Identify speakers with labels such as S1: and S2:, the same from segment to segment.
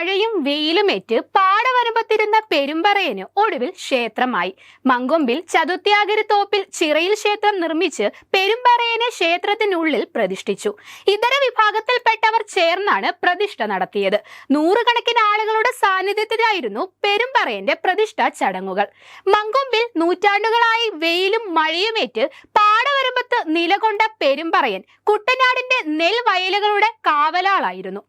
S1: മഴയും വെയിലുമേറ്റ് പാടവരമ്പത്തിരുന്ന പെരുമ്പറയന് ഒടുവിൽ ക്ഷേത്രമായി. മങ്കൊമ്പിൽ ചതുത്യാഗരി തോപ്പിൽ ചിറയിൽ ക്ഷേത്രം നിർമ്മിച്ച് പെരുമ്പറയനെ ക്ഷേത്രത്തിനുള്ളിൽ പ്രതിഷ്ഠിച്ചു. ഇതര വിഭാഗത്തിൽപ്പെട്ടവർ ചേർന്നാണ് പ്രതിഷ്ഠ നടത്തിയത്. നൂറുകണക്കിന് ആളുകളുടെ സാന്നിധ്യത്തിലായിരുന്നു പെരുമ്പറയന്റെ പ്രതിഷ്ഠ ചടങ്ങുകൾ. മങ്കൊമ്പിൽ നൂറ്റാണ്ടുകളായി വെയിലും മഴയുമേറ്റ് പാടവരമ്പത്ത് നിലകൊണ്ട പെരുമ്പറയൻ കുട്ടനാടിന്റെ നെൽവയലുകളുടെ കാവലാളായിരുന്നു.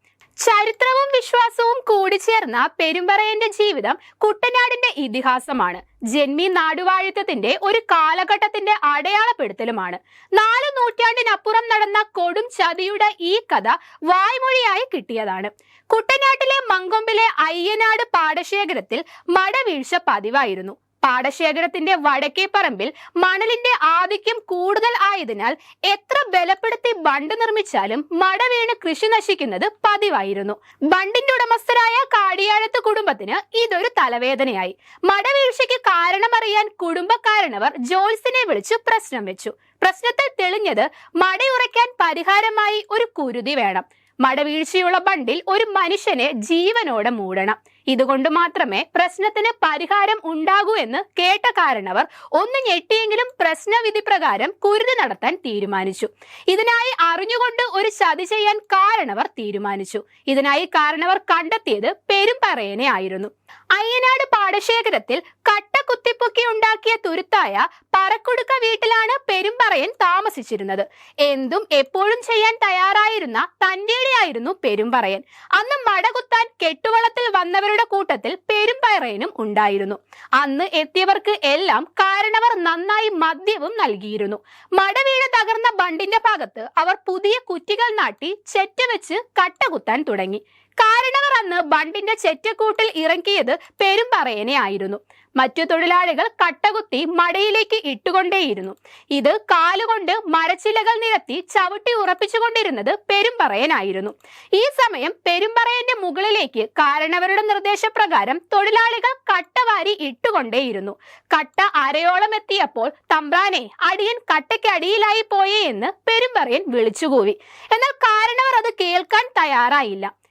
S1: ചരിത്രവും വിശ്വാസവും കൂടിച്ചേർന്ന പെരുമ്പറയന്റെ ജീവിതം കുട്ടനാടിന്റെ ഇതിഹാസമാണ്. ജന്മി നാടുവാഴിത്തത്തിന്റെ ഒരു കാലഘട്ടത്തിന്റെ അടയാളപ്പെടുത്തലുമാണ്. നാല് നൂറ്റാണ്ടിനപ്പുറം നടന്ന കൊടും ചതിയുടെ ഈ കഥ വായ്മൊഴിയായി കിട്ടിയതാണ്. കുട്ടനാട്ടിലെ മങ്കൊമ്പിലെ അയ്യനാട് പാടശേഖരത്തിൽ മടവീഴ്ച പതിവായിരുന്നു. പാടശേഖരത്തിന്റെ വടക്കേ പറമ്പിൽ മണലിന്റെ ആധിക്യം കൂടുതൽ ആയതിനാൽ എത്ര ബലപ്പെടുത്തി ബണ്ട് നിർമ്മിച്ചാലും മട വീണ് കൃഷി നശിക്കുന്നത് പതിവായിരുന്നു. ബണ്ടിന്റെ ഉടമസ്ഥരായ കാടിയാഴത്ത് കുടുംബത്തിന് ഇതൊരു തലവേദനയായി. മടവീഴ്ചയ്ക്ക് കാരണമറിയാൻ കുടുംബക്കാരനവർ ജോൽസിനെ വിളിച്ച് പ്രശ്നം വെച്ചു. പ്രശ്നത്തിൽ തെളിഞ്ഞത് മടയുറയ്ക്കാൻ പരിഹാരമായി ഒരു കുരുതി വേണം. മടവീഴ്ചയുള്ള ബണ്ടിൽ ഒരു മനുഷ്യനെ ജീവനോടെ മൂടണം. ഇതുകൊണ്ട് മാത്രമേ പ്രശ്നത്തിന് പരിഹാരം ഉണ്ടാകൂ എന്ന് കേട്ട കാരണവർ ഒന്ന് ഞെട്ടിയെങ്കിലും പ്രശ്നവിധി പ്രകാരം കുരുതി നടത്താൻ തീരുമാനിച്ചു. ഇതിനായി അറിഞ്ഞുകൊണ്ട് ഒരു ചതി ചെയ്യാൻ കാരണവർ തീരുമാനിച്ചു. ഇതിനായി കാരണവർ കണ്ടെത്തിയത് പെരുമ്പറയനെ ആയിരുന്നു. അയ്യനാട് പാടശേഖരത്തിൽ കട്ട കുത്തിപ്പൊക്കി ഉണ്ടാക്കിയ തുരുത്തായ പറക്കുടുക്ക വീട്ടിലാണ് പെരുമ്പറയൻ താമസിച്ചിരുന്നത്. എന്തും എപ്പോഴും ചെയ്യാൻ തയ്യാറായിരുന്ന തന്റെയായിരുന്നു പെരുമ്പറയൻ. അന്ന് മടകുത്താൻ കെട്ടുവളത്തിൽ വന്നവരുടെ കൂട്ടത്തിൽ പെരുമ്പറയനും ഉണ്ടായിരുന്നു. അന്ന് എത്തിയവർക്ക് എല്ലാം കാരണവർ നന്നായി മദ്യവും നൽകിയിരുന്നു. മടവീഴ തകർന്ന ബണ്ടിന്റെ ഭാഗത്ത് അവർ പുതിയ കുറ്റികൾ നാട്ടി ചെറ്റ വെച്ച് കട്ട കുത്താൻ തുടങ്ങി. കാരണവർ അന്ന് ബണ്ടിന്റെ ചെറ്റക്കൂട്ടിൽ ഇറക്കിയത് പെരുമ്പറയനെയായിരുന്നു മറ്റു തൊഴിലാളികൾ കട്ടകുത്തി മടയിലേക്ക് ഇട്ടുകൊണ്ടേയിരുന്നു. ഇത് കാലുകൊണ്ട് മരച്ചിലകൾ നിരത്തി ചവിട്ടി ഉറപ്പിച്ചുകൊണ്ടിരുന്നത് പെരുമ്പറയനായിരുന്നു ഈ സമയം പെരുമ്പറയന്റെ മുകളിലേക്ക് കാരണവരുടെ നിർദ്ദേശപ്രകാരം തൊഴിലാളികൾ കട്ടവാരി ഇട്ടുകൊണ്ടേയിരുന്നു. കട്ട അരയോളം എത്തിയപ്പോൾ തമ്പ്രാനെ അടിയൻ കട്ടയ്ക്കടിയിലായി പോയേ എന്ന് പെരുമ്പറയൻ വിളിച്ചുകൂവി. എന്നാൽ കാരണവർ അത് കേൾക്കാൻ തയ്യാറായില്ല.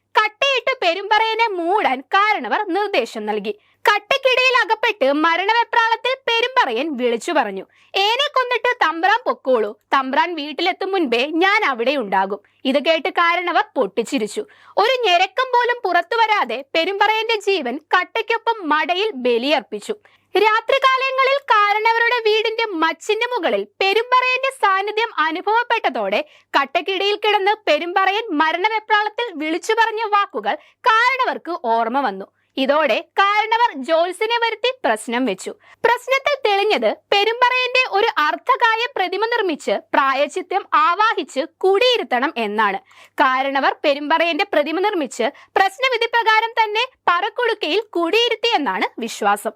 S1: കട്ടയിട്ട് പെരുമ്പറയനെ മൂടാൻ കാരണവർ നിർദ്ദേശം നൽകി. കട്ടക്കിടയിൽ അകപ്പെട്ട് മരണവെപ്രാളത്തിൽ പെരുമ്പറയൻ വിളിച്ചു പറഞ്ഞു. ഏനെ കൊന്നിട്ട് തമ്പ്രാൻ പൊക്കോളൂ. തമ്പ്രാൻ വീട്ടിലെത്തും മുൻപേ ഞാൻ അവിടെ ഉണ്ടാകും ഇത് കേട്ട് കാരണവർ പൊട്ടിച്ചിരിച്ചു. ഒരു ഞെരക്കം പോലും പുറത്തു വരാതെ പെരുമ്പറയന്റെ ജീവൻ കട്ടയ്ക്കൊപ്പം മടയിൽ ബലിയർപ്പിച്ചു. രാത്രികാലങ്ങളിൽ മച്ചിന്റെ മുകളിൽ പെരുമ്പറയന്റെ സാന്നിധ്യം അനുഭവപ്പെട്ടതോടെ കട്ടക്കിടയിൽ കിടന്ന് പെരുമ്പറയൻ മരണവെപ്രാളത്തിൽ വിളിച്ചു പറഞ്ഞ വാക്കുകൾ കാരണവർക്ക് ഓർമ്മ വന്നു. ഇതോടെ കാരണവർ ജോൽസിനെ വരുത്തി പ്രശ്നം വെച്ചു. പ്രശ്നത്തിൽ തെളിഞ്ഞത് പെരുമ്പറയന്റെ ഒരു അർത്ഥകായ പ്രതിമ നിർമ്മിച്ച് പ്രായച്ചിത്യം ആവാഹിച്ച് കുടിയിരുത്തണം എന്നാണ്. കാരണവർ പെരുമ്പറയന്റെ പ്രതിമ നിർമ്മിച്ച് പ്രശ്നവിധി പ്രകാരം തന്നെ പറക്കുടുക്കയിൽ കുടിയിരുത്തിയെന്നാണ് വിശ്വാസം.